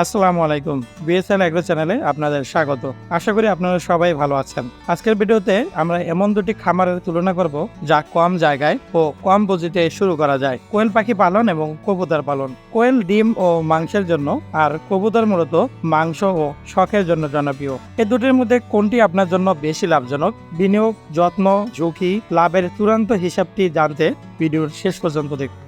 আসসালামু আলাইকুম। BSL agro চ্যানেলে আপনাদের স্বাগত। আশা করি আপনারা সবাই ভালো আছেন। আজকের ভিডিওতে আমরা এমন দুটি খামারের তুলনা করব যা কম জায়গায় ও কম পুঁজিতে শুরু করা যায়। কোয়েল পাখি পালন এবং কবুতর পালন। কোয়েল, ডিম ও মাংসের জন্য আর কবুতর মূলত মাংস ও শখের জন্য জনপ্রিয়। এই দুটির মধ্যে কোনটি আপনার জন্য বেশি লাভজনক? বিনিয়োগ, যত্ন, ঝুঁকি, লাভের চূড়ান্ত হিসাবটি জানতে ভিডিওর শেষ পর্যন্ত দেখুন।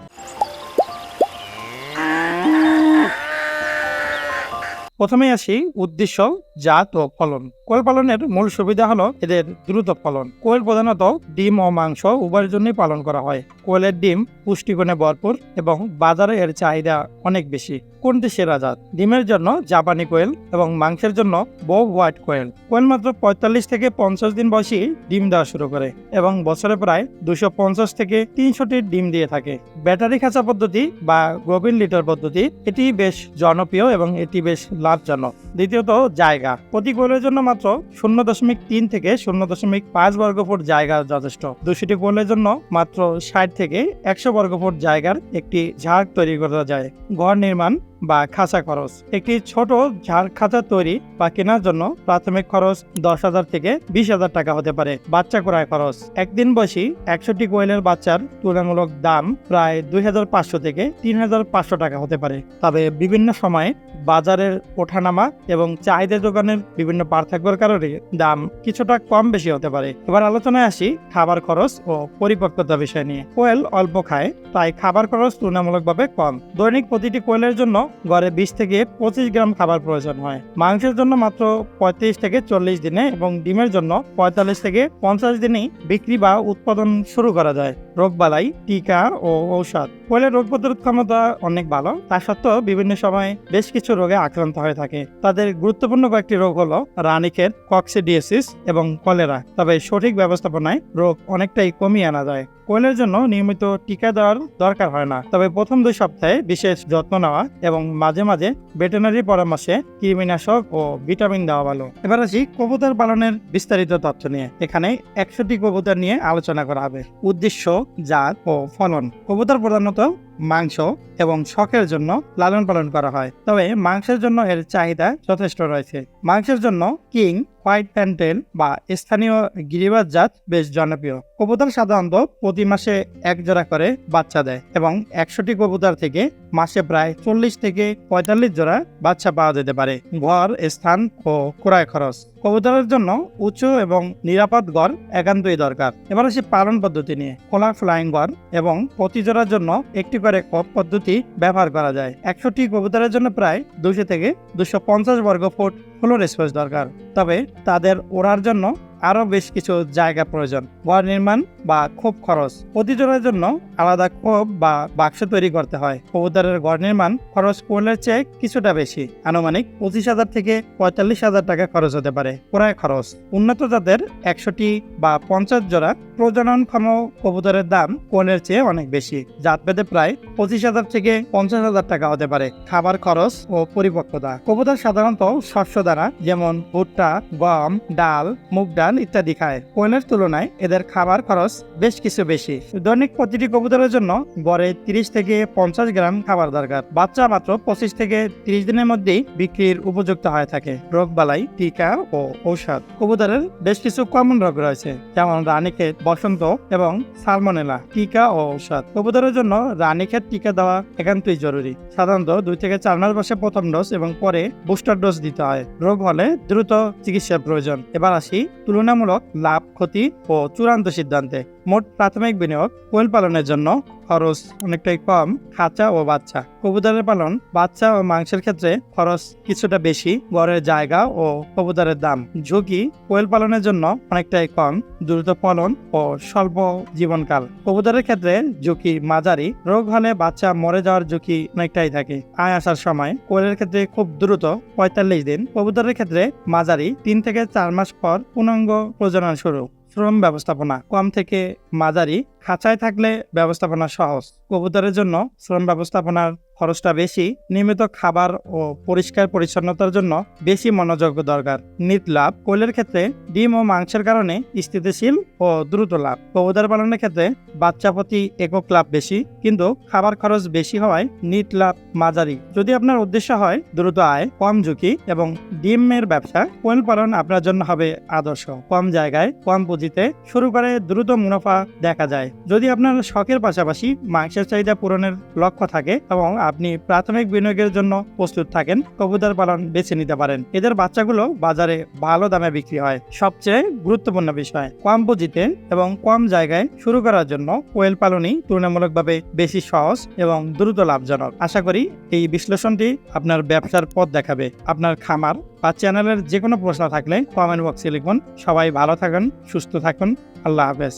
প্রথমে আসি উদ্দেশ্য জাত ও ফলন। কোয়েল পালনের মূল সুবিধা হলো এদের দ্রুত ফলন। কোয়েল প্রধানত ডিম ও মাংস উভয়ের জন্যই পালন করা হয়। কোয়েলের ডিম পুষ্টিগুণে ভরপুর এবং বাজারে এর চাহিদা অনেক বেশি। কোনটি সেরা জাত? ডিমের জন্য জাপানি কোয়েল এবং মাংসের জন্য বো হোয়াইট কোয়েল। কোয়েল মাত্র পঁয়তাল্লিশ থেকে পঞ্চাশ দিন বয়সী ডিম দেওয়া শুরু করে এবং বছরে প্রায় দুশো পঞ্চাশ থেকে তিনশোটি ডিম দিয়ে থাকে। ব্যাটারি খাঁচা পদ্ধতি বা গভীর লিটার পদ্ধতি এটি বেশ জনপ্রিয় এবং এটি বেশ লাভজনক। দ্বিতীয়ত জায়গা। প্রতি কোয়েলের জন্য মাত্র শূন্য দশমিক তিন থেকে শূন্য দশমিক পাঁচ বর্গ ফুট জায়গা যথেষ্ট। দুশোটি কোয়েলের জন্য মাত্র ষাট থেকে একশো বর্গ ফুট জায়গার একটি ঝাড় তৈরি করা যায়। ঘর নির্মাণ বা খাঁচা খরচ। একটি ছোট ঝাড় খাঁচা তৈরি বা কেনার জন্য প্রাথমিক খরচ দশ হাজার থেকে বিশ হাজার টাকা হতে পারে। বাচ্চা ক্রয় খরচ। একদিন বয়সী একশোটি কোয়েলের বাচ্চার তুলনামূলক দাম প্রায় দুই হাজার পাঁচশো থেকে তিন হাজার পাঁচশো টাকা হতে পারে। তবে বিভিন্ন সময়ে বাজারের ওঠানামা এবং চাহিদা যোগানের বিভিন্ন পার্থক্যের কারণে দাম কিছুটা কম বেশি হতে পারে। এবার আলোচনায় আসি খাবার খরচ ও পরিপক্কতা বিষয় নিয়ে। কোয়েল অল্প খায়, তাই খাবার খরচ তুলনামূলকভাবে কম। দৈনিক প্রতিটি কোয়েলের জন্য গড়ে বিশ থেকে পঁচিশ গ্রাম খাবার প্রয়োজন হয়। মাংসের জন্য মাত্র পঁয়ত্রিশ থেকে চল্লিশ দিনে এবং ডিমের জন্য পঁয়তাল্লিশ থেকে পঞ্চাশ দিনেই বিক্রি বা উৎপাদন শুরু করা যায়। রোগবালাই, টিকা ও ঔষধ। কোয়েলের রোগ প্রতিরোধ ক্ষমতা অনেক ভালো। তা সত্ত্বেও বিভিন্ন সময় বেশ কিছু রোগে আক্রান্ত হয়ে থাকে। তাদের গুরুত্বপূর্ণ কয়েকটি রোগ হলো রানিকের কক্সিডিয়াসিস এবং কলেরা। তবে সঠিক ব্যবস্থাপনায় রোগ অনেকটাই কমিয়ে আনা যায়। কোয়েলের জন্য নিয়মিত টিকা দেওয়ার দরকার হয় না। তবে প্রথম দুই সপ্তাহে বিশেষ যত্ন নেওয়া এবং মাঝে মাঝে ভেটেনারি পরামর্শে কৃমিনাশক ও ভিটামিন দেওয়া ভালো। এবার আসি কবুতর পালনের বিস্তারিত তথ্য নিয়ে। এখানে একশোটি কবুতর নিয়ে আলোচনা করা হবে। উদ্দেশ্য, জাত ও ফলন। কবুতর প্রধানত মাংস এবং শখের জন্য লালন পালন করা হয়। তবে মাংসের জন্য এর চাহিদা যথেষ্ট রয়েছে। মাংসের জন্য কিং হোয়াইট প্যান্টেল বা স্থানীয় গিরিবাজ জাত বেশ জনপ্রিয়। কবুতর সাধারণত প্রতি মাসে এক জোড়া করে বাচ্চা দেয় এবং একশোটি কবুতর থেকে মাসে প্রায় চল্লিশ থেকে পঁয়তাল্লিশ জোড়া বাচ্চা পাওয়া যেতে পারে। ঘর স্থান ও ক্রয় খরচ কবুতরের জন্য উঁচু এবং নিরাপদ ঘর একান্তই দরকার। এবার আসি পালন পদ্ধতি নিয়ে। খোলা ফ্লাইং ঘর এবং প্রতি জোড়ার জন্য একটি করে কপ পদ্ধতি ব্যবহার করা যায়। একশোটি কবুতরের জন্য প্রায় দুশো থেকে দুশো পঞ্চাশ বর্গ ফুট ফ্লোর রেসপন্স দরকার। তবে তাদের ওড়ার জন্য আরও বেশ কিছু জায়গা প্রয়োজন। ঘর নির্মাণ বা খোপ খরচ প্রতিজনের জন্য আলাদা খোপ বা বাক্স তৈরি করতে হয়। কবুতরের ঘর নির্মাণ খরচ কোয়েলের চেয়ে কিছুটা বেশি। আনুমানিক পঁচিশ হাজার থেকে পঁয়তাল্লিশ হাজার টাকা খরচ হতে পারে ক্রয় খরচ। উন্নত জাতের একশোটি বা পঞ্চাশ জোড়া প্রজননক্ষম কবুতরের দাম কোয়েলের চেয়ে অনেক বেশি। জাত পেতে প্রায় পঁচিশ হাজার থেকে পঞ্চাশ হাজার টাকা হতে পারে। খাবার খরচ ও পরিপক্কতা। কবুতর সাধারণত শস্য দ্বারা যেমন ভুট্টা, গম, ডাল, মুগ ডাল ইত্যাদি খায়। কোয়েলের তুলনায় এদের খাবার খরচ বেশ কিছু বেশি। দৈনিক প্রতিটি কবুতরের জন্য গড়ে তিরিশ থেকে পঞ্চাশ গ্রাম খাবার দরকার। বাচ্চা মাত্র পঁচিশ থেকে তিরিশ দিনের মধ্যেই বিক্রির উপযুক্ত হয়ে থাকে। রোগবালাই টিকা ও ঔষধ কবুতরের বেশ কিছু কমন রোগ রয়েছে, যেমন রানীক্ষেত, বসন্ত এবং সালমনেলা। টিকা ও ঔষধ কবুতরের জন্য রানীক্ষেত টিকা দেওয়া একান্তই জরুরি। সাধারণত দুই থেকে চার মাস বসে প্রথম ডোজ এবং পরে বুস্টার ডোজ দিতে হয়। রোগ হলে দ্রুত চিকিৎসার প্রয়োজন। এবার আসি তুলনামূলক লাভ ক্ষতি ও চূড়ান্ত সিদ্ধান্তে। মোট প্রাথমিক বিনিয়োগ কোয়েল পালনের জন্য খরচ অনেকটাই কম, খাঁচা ও বাচ্চা। কবুতরের পালন, বাচ্চা ও মাংসের ক্ষেত্রে খরচ কিছুটা বেশি, গড়ের জায়গা ও কবুতরের দাম। ঝুঁকি কোয়েল পালনের জন্য অনেকটাই কম, দ্রুত ফলন ও স্বল্প জীবনকাল। কবুতরের ক্ষেত্রে ঝুঁকি মাঝারি, রোগ হলে বাচ্চা মরে যাওয়ার ঝুঁকি অনেকটাই থাকে। আয় আসার সময় কোয়েলের ক্ষেত্রে খুব দ্রুত পঁয়তাল্লিশ দিন, কবুতরের ক্ষেত্রে মাঝারি, তিন থেকে চার মাস পর পূর্ণাঙ্গ প্রজনন শুরু। শ্রম ব্যবস্থাপনা কম থেকে মাঝারি খাঁচায় থাকলে ব্যবস্থাপনা সহজ। কবুতরের জন্য শ্রম ব্যবস্থাপনার খরচটা বেশি, নিয়মিত খাবার ও পরিষ্কার পরিচ্ছন্নতার জন্য বেশি মনোযোগ দরকার। নিট লাভ কোয়েলের ক্ষেত্রে ডিম ও মাংসের কারণে স্থিতিশীল ও দ্রুত লাভ। কবুতর পালনের ক্ষেত্রে বাচ্চা প্রতি একক লাভ বেশি, কিন্তু খাবার খরচ বেশি হওয়ায় নিট লাভ মাঝারি। যদি আপনার উদ্দেশ্য হয় দ্রুত আয়, কম ঝুঁকি এবং ডিমের ব্যবসা কোয়েল পালন আপনার জন্য হবে আদর্শ। কম জায়গায়, কম পুঁজিতে শুরু করে দ্রুত মুনাফা দেখা যায়। যদি আপনার শখের পাশাপাশি মাংসের চাহিদা পূরণের লক্ষ্য থাকে এবং আপনি প্রাথমিক বিনিয়োগের জন্য প্রস্তুত থাকেন, কবুতর পালন বেছে নিতে পারেন। এদের বাচ্চাগুলো বাজারে ভালো দামে বিক্রি হয়। সবচেয়ে গুরুত্বপূর্ণ বিষয়, কম পুঁজিতে এবং কম জায়গায় শুরু করার জন্য কোয়েল পালনই তুলনামূলকভাবে বেশি সহজ এবং দ্রুত লাভজনক। আশা করি এই বিশ্লেষণটি আপনার ব্যবসার পথ দেখাবে। আপনার খামার বা চ্যানেলের যে কোনো প্রশ্ন থাকলে কমেন্ট বক্সে লিখুন। সবাই ভালো থাকুন, সুস্থ থাকুন। আল্লাহ হাফেজ।